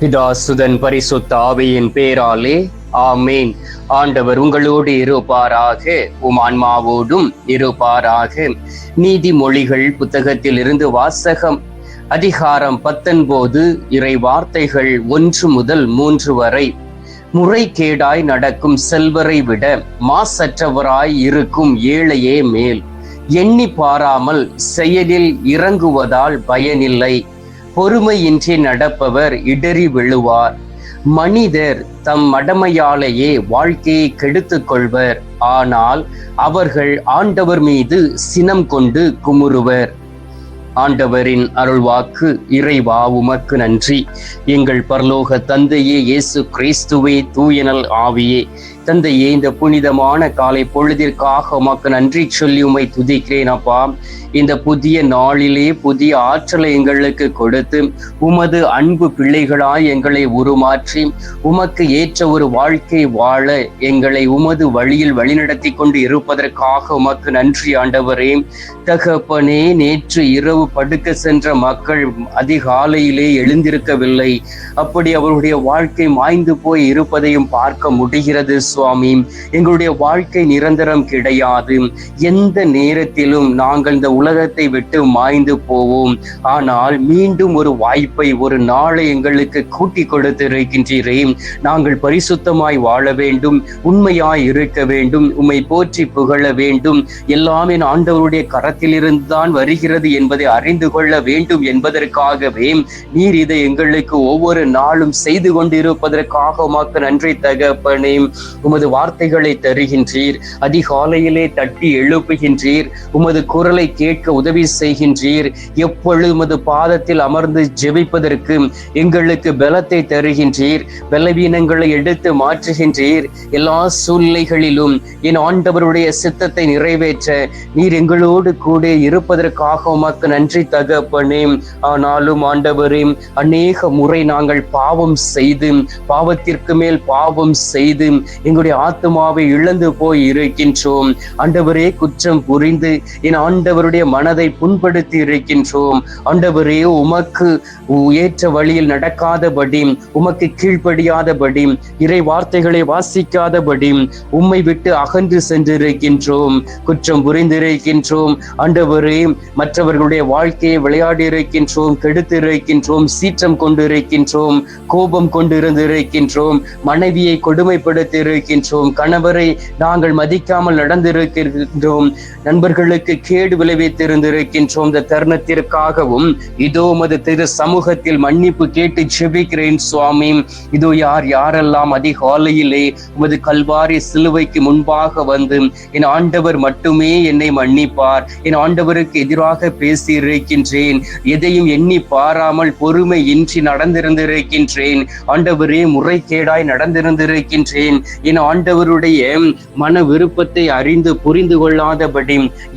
பிதாசுதன் பரிசுத்த ஆவியின் பேராலே ஆமேன். ஆண்டவர் உங்களோடு இருப்பாராக உம் ஆன்மாவோடும் இருப்பாராக. நீதிமொழிகள் புத்தகத்தில் இருந்து வாசகம் அதிகாரம் பத்தொன்பது இறை வார்த்தைகள் ஒன்று முதல் மூன்று வரை. முறைகேடாய் நடக்கும் செல்வரை விட மாசற்றவராய் இருக்கும் ஏழையே மேல். எண்ணி பாராமல் செயலில் இறங்குவதால் பயனில்லை. பொறுமையின்றி நடப்பவர் இடறி விழுவார். மனிதர் தம் மடமையாலேயே வாழ்க்கையை கெடுத்துக் கொள்வர். ஆனால் அவர்கள் ஆண்டவர் மீது சினம் கொண்டு குமுறுவர். ஆண்டவரின் அருள்வாக்கு இறைவா உமக்கு நன்றி. எங்கள் பரலோக தந்தையே இயேசு கிறிஸ்துவே தூயனல் ஆவியே. தந்தையே இந்த புனிதமான காலை பொழுதிற்காக உமக்கு நன்றி சொல்லி உமை துதிக்கிறேன் அப்பா. இந்த புதிய நாளிலே புதிய ஆற்றலை எங்களுக்கு கொடுத்து உமது அன்பு பிள்ளைகளாய் எங்களை உருமாற்றி உமக்கு ஏற்ற ஒரு வாழ்க்கை வாழ எங்களை உமது வழியில் வழிநடத்தி கொண்டு இருப்பதற்காக உமக்கு நன்றி ஆண்டவரே. தகப்பனே நேற்று இரவு படுக்க சென்ற மக்கள் அதிகாலையிலே எழுந்திருக்கவில்லை. அப்படி அவருடைய வாழ்க்கை மாய்ந்து போய் இருப்பதையும் பார்க்க முடிகிறது. சுவாமி எங்களுடைய வாழ்க்கை நிரந்தரம் கிடையாது. எந்த நேரத்திலும் நாங்கள் இந்த உலகத்தை விட்டு மாய்ந்து போவோம். ஆனால் மீண்டும் ஒரு வாய்ப்பை ஒரு நாளை எங்களுக்கு கூட்டி கொடுத்திருக்கின்றீரே. நாங்கள் பரிசுத்தமாய் வாழ வேண்டும் உண்மையாய் இருக்க வேண்டும் உம்மை போற்றி புகழ வேண்டும். எல்லாமே ஆண்டவருடைய கரத்திலிருந்து தான் வருகிறது என்பதை அறிந்து கொள்ள வேண்டும் என்பதற்காகவே நீர் இதை எங்களுக்கு ஒவ்வொரு நாளும் செய்து கொண்டிருப்பதற்காக உமக்கு நன்றி தகப்பனே உமது வார்த்தைகளை தருகின்றீர் அதிகாலையிலே தட்டி எழுப்புகின்றீர் உமது குரலை கேட்க உதவி செய்கின்றீர் எப்பொழுது உமது பாதத்தில் அமர்ந்து ஜெபிப்பதற்கு எங்களுக்கு பலத்தை தருகின்றீர் பலவீனங்களை எடுத்து மாற்றுகின்றீர் எல்லா சூழ்நிலைகளிலும் என் ஆண்டவருடைய சித்தத்தை நிறைவேற்ற நீர் எங்களோடு கூட இருப்பதற்காக உமக்கு நன்றி தகப்பனே. ஆனாலும் ஆண்டவரே அநேக முறை நாங்கள் பாவம் செய்து பாவத்திற்கு மேல் பாவம் செய்து எங்களுடைய ஆத்மாவை இழந்து போய் இருக்கின்றோம். ஆண்டவரே குற்றம் புரிந்து என் ஆண்டவருடைய மனதை புண்படுத்தி இருக்கின்றோம். ஆண்டவரே உமக்கு ஏற்ற வழியில் நடக்காதபடி உமக்கு கீழ்ப்படியாதபடி இறை வார்த்தைகளை வாசிக்காதபடி உம்மை விட்டு அகன்று சென்றிருக்கின்றோம். குற்றம் புரிந்திருக்கின்றோம். ஆண்டவரே மற்றவர்களுடைய வாழ்க்கையை விளையாடி இருக்கின்றோம் கெடுத்து இருக்கின்றோம் சீற்றம் கொண்டு இருக்கின்றோம் கோபம் கொண்டு இருந்திருக்கின்றோம் மனைவியை கொடுமைப்படுத்தி இருக்கின்றோம் கணவரை நாங்கள் மதிக்காமல் நடந்திருக்கின்றோம். நண்பர்களுக்கு கேடு விளைவித்திருந்திருக்கின்றோம். இந்த தருணத்திற்காகவும் இதோ மது திரு சமூகத்தில் மன்னிப்பு கேட்டு ஜெபிக்கிறேன் சுவாமி. இதோ யார் யாரெல்லாம் அதிகாலையிலே உமது கல்வாரி சிலுவைக்கு முன்பாக வந்து என் ஆண்டவர் மட்டுமே என்னை மன்னிப்பார். என் ஆண்டவருக்கு எதிராக பேசியிருக்கின்றேன். எதையும் எண்ணி பாராமல் பொறுமை இன்றி நடந்திருந்திருக்கின்றேன். ஆண்டவரே முறைகேடாய் நடந்திருந்திருக்கின்றேன். என் ஆண்டவருடைய மன விருப்பத்தை அறிந்து புரிந்து கொள்ளாதபடி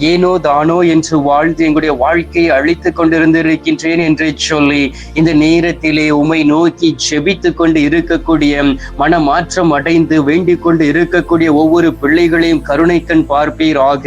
ஏனோ தானோ என்று வாழ்ந்து எங்களுடைய வாழ்க்கையை அழித்துக் கொண்டிருந்திருக்கின்றேன் என்று சொல்லி இந்த நேரத்திலே உமை நோக்கி செபித்து கொண்டு இருக்கக்கூடிய மன மாற்றம் அடைந்து வேண்டிக் கொண்டு இருக்கக்கூடிய ஒவ்வொரு பிள்ளைகளையும் கருணைக்கண் பார்ப்பீராக.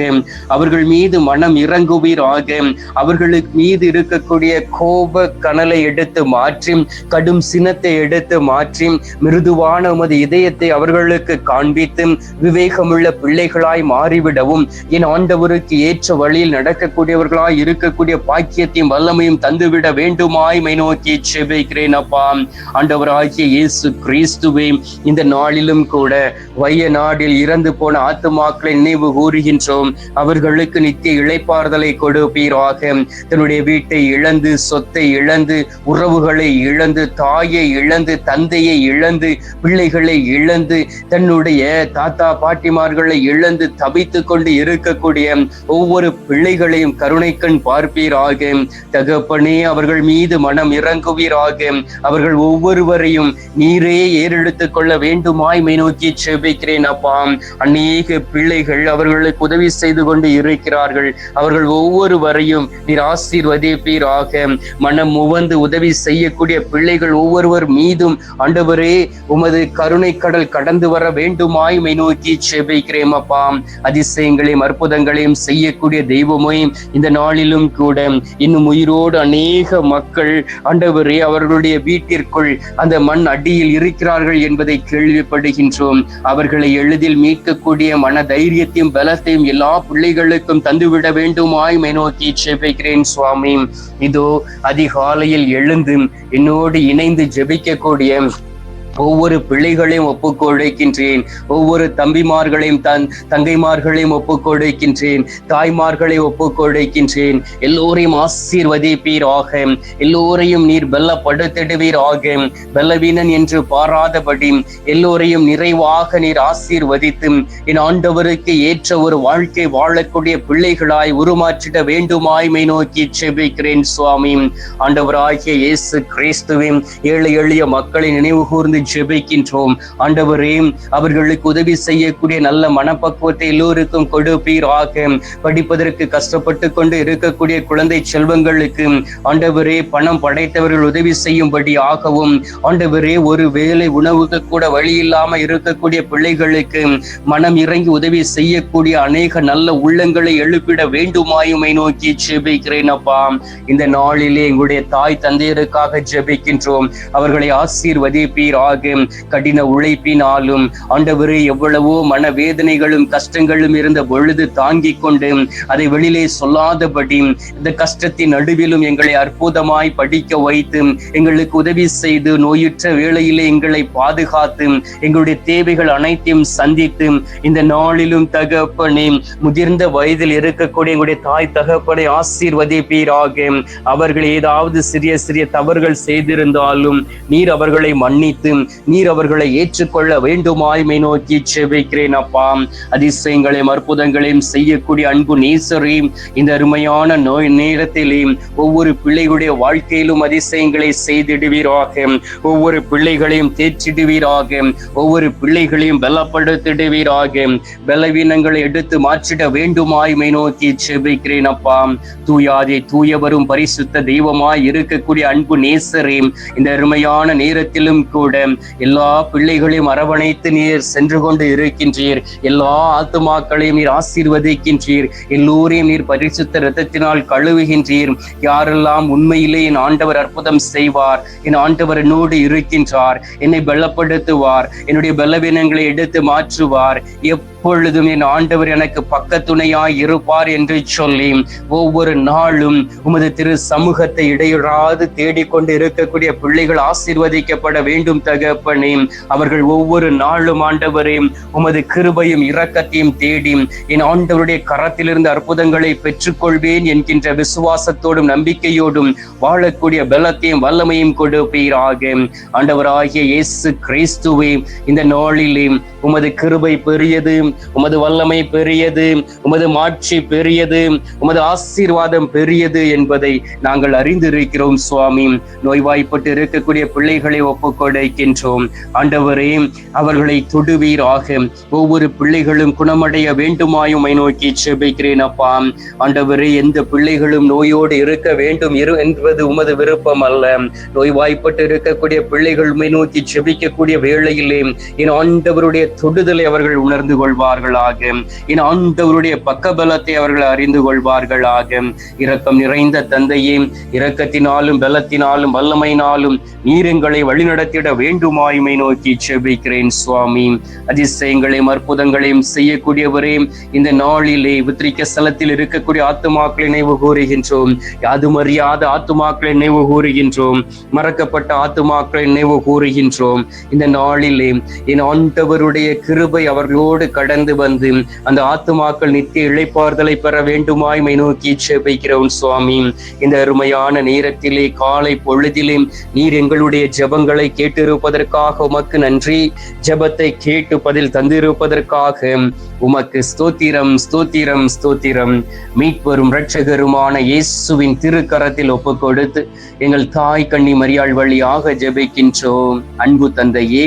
அவர்கள் மீது மனம் இறங்குவீராக. அவர்களுக்கு மீது இருக்கக்கூடிய கோப கனலை எடுத்து மாற்றி கடும் சினத்தை எடுத்து மாற்றி மிருதுவான உமது இதயத்தை அவர்களுக்கு காண்பித்து விவேகமுள்ள பிள்ளைகளாய் மாறிவிடவும். என் ஆண்டவருக்கு ஏற்ற வழியில் நடக்கக்கூடியவர்களாய் இருக்கக்கூடிய பாக்கியத்தையும் வல்லமையும் தந்துவிட வேண்டுமாய் மை நோக்கி செபிக்கிறேன் அப்பா. ஆண்டவராகிய இயேசு கிறிஸ்துவே இந்த நாளிலும் கூட வைய நாடில் இறந்து போன ஆத்துமாக்களை நினைவு கூறுகின்றோம். அவர்களுக்கு நித்திய இழைப்பாறுதலை கொடுப்பீராக. தன்னுடைய வீட்டை இழந்து சொத்தை இழந்து உறவுகளை இழந்து தாயை இழந்து தந்தையை இழந்து பிள்ளைகளை இழந்து தன் தன்னுடைய தாத்தா பாட்டிமார்களை இழந்து தவித்து கொண்டு இருக்கக்கூடிய ஒவ்வொரு பிள்ளைகளையும் கருணைக்கண் பார்ப்பீராக. தகப்பனே அவர்கள் மீது மனம் இறங்குவீராக. அவர்கள் ஒவ்வொருவரையும் நீரே ஏறெடுத்துக் கொள்ள வேண்டுமாய் மை நோக்கி செபிக்கிறேன் அப்பா. அநேக பிள்ளைகள் அவர்களுக்கு உதவி செய்து கொண்டு இருக்கிறார்கள். அவர்கள் ஒவ்வொருவரையும் நீர் ஆசீர்வதிப்பீராக. மனம் உவந்து உதவி செய்யக்கூடிய பிள்ளைகள் ஒவ்வொருவர் மீதும் ஆண்டவரே உமது கருணை கடல் கடந்து வர வேண்டுமாய் மை நோக்கி செபிக்கிறேன் அப்பா அதிசயங்களையும் அற்புதங்களையும் செய்யக்கூடிய தெய்வமே இந்த நாளிலும் கூட இன்னும் உயிரோடு அநேக மக்கள் ஆண்டவரே அவர்களுடைய வீட்டிற்குள் அந்த மண் அடியில் இருக்கிறார்கள் என்பதை கேள்விப்படுகின்றோம். அவர்களை எளிதில் மீட்கக்கூடிய மன தைரியத்தையும் பலத்தையும் எல்லா பிள்ளைகளுக்கும் தந்துவிட வேண்டுமாய் மை நோக்கி செபிக்கிறேன் சுவாமி. இதோ அதிகாலையில் எழுந்து என்னோடு இணைந்து ஜெபிக்கக்கூடிய ஒவ்வொரு பிள்ளைகளையும் ஒப்புக்கொடுக்கின்றேன். ஒவ்வொரு தம்பிமார்களையும் தன் தங்கைமார்களையும் ஒப்புக்கொடுக்கின்றேன். தாய்மார்களை ஒப்புக்கொடுக்கின்றேன். எல்லோரையும் ஆசீர்வதிப்பீராக. எல்லோரையும் நீர் பலப்படுத்திடுவீராக பலவீனன் என்று பாராதபடி எல்லோரையும் நிறைவாக நீர் ஆசீர்வதித்து என் ஆண்டவருக்கு ஏற்ற ஒரு வாழ்க்கை வாழக்கூடிய பிள்ளைகளாய் உருமாற்றிட வேண்டுமாய்மை நோக்கி செபிக்கிறேன் சுவாமி. ஆண்டவராகிய இயேசு கிறிஸ்துவின் ஏழை எளிய மக்களை நினைவு கூர்ந்து ஜெபிக்கின்றோம் ஆண்டவரே அவர்களுக்கு உதவி செய்யக்கூடிய நல்ல மனப்பக்குவத்தை எல்லோருக்கும் கொடுப்பீராக படிப்பதற்கு கஷ்டப்பட்டு கொண்டு இருக்கக்கூடிய குழந்தை செல்வங்களுக்கு ஆண்டவரே பணம் படைத்தவர்கள் உதவி செய்யும்படி ஆகவும் ஆண்டவரே ஒரு வேலை உணவுக்கு கூட வழி இல்லாம இருக்கக்கூடிய பிள்ளைகளுக்கு மனம் இறங்கி உதவி செய்யக்கூடிய அநேக நல்ல உள்ளங்களை எழுப்பிட வேண்டுமாயுமை நோக்கி ஜெபிக்கிறேன் அப்பா. இந்த நாளிலே எங்களுடைய தாய் தந்தையருக்காக ஜெபிக்கின்றோம். அவர்களை ஆசீர்வதிப்பீராக கடின உழைப்பினாலும் ஆண்டவரே எவ்வளவோ மனவேதனைகளும் கஷ்டங்களும் இருந்த பொழுது தாங்கிக் கொண்டு அதை வெளியிலே சொல்லாதபடி இந்த கஷ்டத்தின் நடுவிலும் எங்களை அற்புதமாய் படிக்க வைத்து எங்களுக்கு உதவி செய்து நோயுற்ற வேளையிலே எங்களை பாதுகாத்து எங்களுடைய தேவைகள் அனைத்தையும் சந்தித்து இந்த நாளிலும் தகப்பனே முதிர்ந்த வயதில் இருக்கக்கூடிய எங்களுடைய தாய் தகப்பனை ஆசீர்வதிப்பீராக. அவர்கள் ஏதாவது சிறிய சிறிய தவறுகள் செய்திருந்தாலும் நீர் அவர்களை மன்னித்து நீர் அவர்களை ஏற்றுக்கொள்ள வேண்டுமாய்மை நோக்கி செவிக்கிறேன் அப்பா. அதிசயங்களையும் அற்புதங்களையும் செய்யக்கூடிய அன்பு நேசரே இந்த அருமையான நோய் நேரத்திலே ஒவ்வொரு பிள்ளைகளுடைய வாழ்க்கையிலும் அதிசயங்களை செய்திடுவீராக. ஒவ்வொரு பிள்ளைகளையும் தேற்றிடுவீராக. ஒவ்வொரு பிள்ளைகளையும் பலப்படுத்திடுவீராக. பலவீனங்களை எடுத்து மாற்றிட வேண்டுமாய்மை நோக்கி செபிக்கிறேன் அப்பா. தூயாதே தூயவரும் பரிசுத்த தெய்வமாய் இருக்கக்கூடிய அன்பு நேசரே இந்த அருமையான நேரத்திலும் கூட எல்லா பிள்ளைகளையும் அரவணைத்து நீர் சென்று கொண்டு இருக்கின்றீர். எல்லா ஆத்துமாக்களையும் நீர் ஆசீர்வதிக்கின்றீர். எல்லோரையும் நீர் பரிசுத்த ரத்தத்தினால் கழுவுகின்றீர். யாரெல்லாம் உண்மையிலே என் ஆண்டவர் அற்புதம் செய்வார் என் ஆண்டவர் என்னோடு இருக்கின்றார் என்னை பலப்படுத்துவார் என்னுடைய பலவீனங்களை எடுத்து மாற்றுவார் எப்பொழுதும் என் ஆண்டவர் எனக்கு பக்கத்துணையாய் இருப்பார் என்று சொல்லி ஒவ்வொரு நாளும் உமது திரு சமூகத்தை இடையிடாது தேடிக்கொண்டு இருக்கக்கூடிய பிள்ளைகள் ஆசீர்வதிக்கப்பட வேண்டும் தகப்பனே. அவர்கள் ஒவ்வொரு நாளும் ஆண்டவரே உமது கிருபையும் இரக்கத்தையும் தேடி என் ஆண்டவருடைய கரத்திலிருந்து அற்புதங்களை பெற்றுக்கொள்வேன் என்கின்ற விசுவாசத்தோடும் நம்பிக்கையோடும் வாழக்கூடிய பலத்தையும் வல்லமையும் கொடுப்பீராக. ஆண்டவராகிய இயேசு கிறிஸ்துவே இந்த நாளிலே உமது கிருபை பெரியது உமது வல்லமை பெரியது உமது மாட்சி பெரியது உமது ஆசீர்வாதம் பெரியது என்பதை நாங்கள் அறிந்திருக்கிறோம் சுவாமி. நோய்வாய்ப்பட்டு இருக்கக்கூடிய பிள்ளைகளை ஒப்புக்கொடைக்கின்றோம் ஆண்டவரே அவர்களை தொடுவீராக. ஒவ்வொரு பிள்ளைகளும் குணமடைய வேண்டுமாயும் நோக்கி செபிக்கிறேன் அப்பா. ஆண்டவரே எந்த பிள்ளைகளும் நோயோடு இருக்க வேண்டும் இரு என்பது உமது விருப்பம் அல்ல. நோய்வாய்ப்பட்டு இருக்கக்கூடிய பிள்ளைகள் நோக்கி செபிக்கக்கூடிய வேளையிலே என் ஆண்டவருடைய தொடுதலை அவர்கள் உணர்ந்து கொள்வார்களாக. என் ஆண்டவருடைய பக்கபலத்தை அவர்கள் அறிந்து கொள்வார்களாக. இரக்கம் நிறைந்த தந்தையே இரக்கத்தினாலும் பலத்தினாலும் வல்லமையினாலும் நீரங்களை வழிநடத்திட வேண்டுமாயுமை நோக்கி செபிக்கிறேன் சுவாமி. அதிசயங்களையும் அற்புதங்களையும் செய்யக்கூடியவரே இந்த நாளிலே வித்திரிக்க ஸ்தலத்தில் இருக்கக்கூடிய ஆத்துமாக்களை நினைவு கூறுகின்றோம். யாதும் அறியாத ஆத்துமாக்களை நினைவு கூறுகின்றோம். மறக்கப்பட்ட ஆத்துமாக்களை நினைவு கூறுகின்றோம். இந்த நாளிலே என் ஆண்டவருடைய கிருபை அவர்களோடு கடந்து வந்து அந்த ஆத்துமாக்கள் நித்திய இழைப்பார்தலை பெற வேண்டுமாய்மை நோக்கி செபிக்கிறோம் சுவாமி. இந்த அருமையான நேரத்திலே காலை பொழுதிலே நீர் எங்களுடைய ஜபங்களை கேட்டிருப்பதற்காக உமக்கு நன்றி. ஜபத்தை கேட்டு பதில் தந்திருப்பதற்காக உமக்கு ஸ்தோத்திரம் ஸ்தோத்திரம் ஸ்தோத்திரம். மீட்பெரும் இரட்சகருமான இயேசுவின் திருக்கரத்தில் ஒப்புக் கொடுத்து எங்கள் தாய் கண்ணி மரியாள் வழியாக ஜெபிக்கின்றோம். அன்பு தந்தையே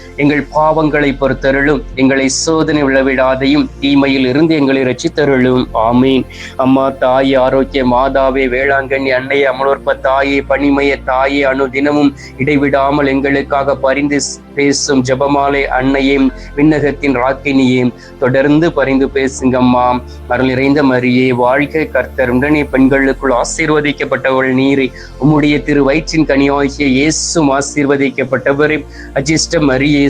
எங்கள் பாவங்களை பொறுத்தருளும் எங்களை சோதனை விழவிடாதையும் தீமையில் இருந்து எங்களை ரசித்தருளும் ஆமீன். அம்மா தாயே ஆரோக்கிய மாதாவே வேளாங்கண்ணி அன்னைய அமலோற்ப தாயே பனிமய தாயே அணு தினமும் இடைவிடாமல் எங்களுக்காக பரிந்து பேசும் ஜபமாலை அன்னையும் விண்ணகத்தின் ராக்கினியும். தொடர்ந்து பரிந்து பேசுங்கம்மா. அருள் நிறைந்த மரியே வாழ்க்கை கர்த்தர். உடனே பெண்களுக்குள் ஆசீர்வதிக்கப்பட்டவள் நீரே. உம்முடைய திரு வயிற்றின் கனியாகிய இயேசும் ஆசீர்வதிக்கப்பட்டவரே. அஜிஷ்ட மரியே